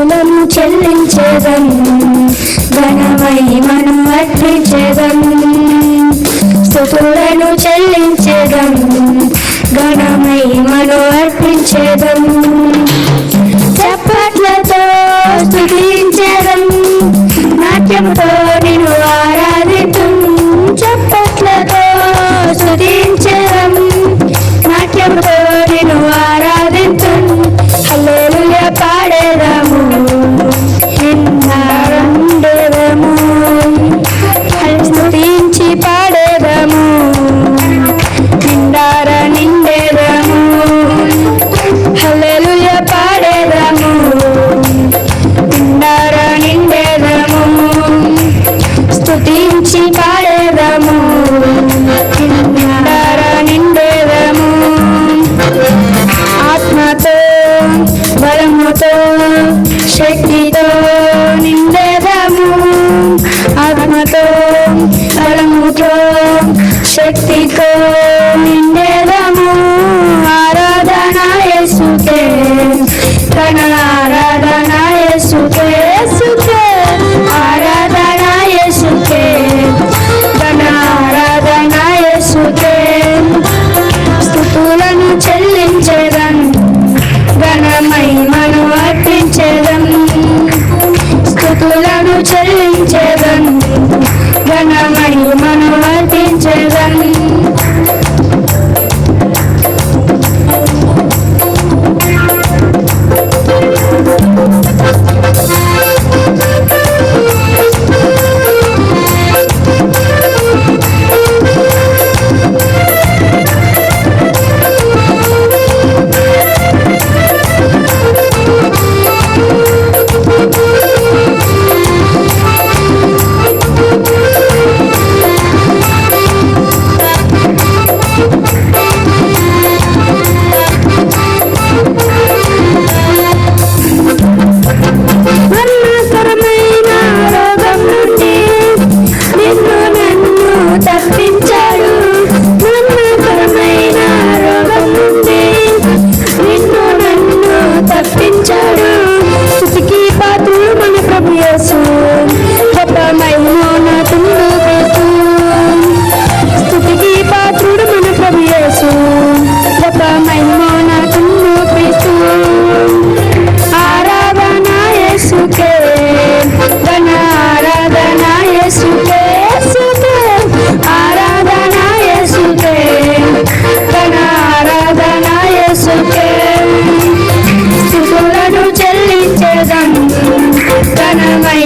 మూలం చెల్లించేదం ఘనమై మనం అర్పించేదం స్థుతులను చెల్లించేదం ఘనమై మనం అర్పించేదం చప్పట్లతో స్థుతించేదం జ్ఞానమై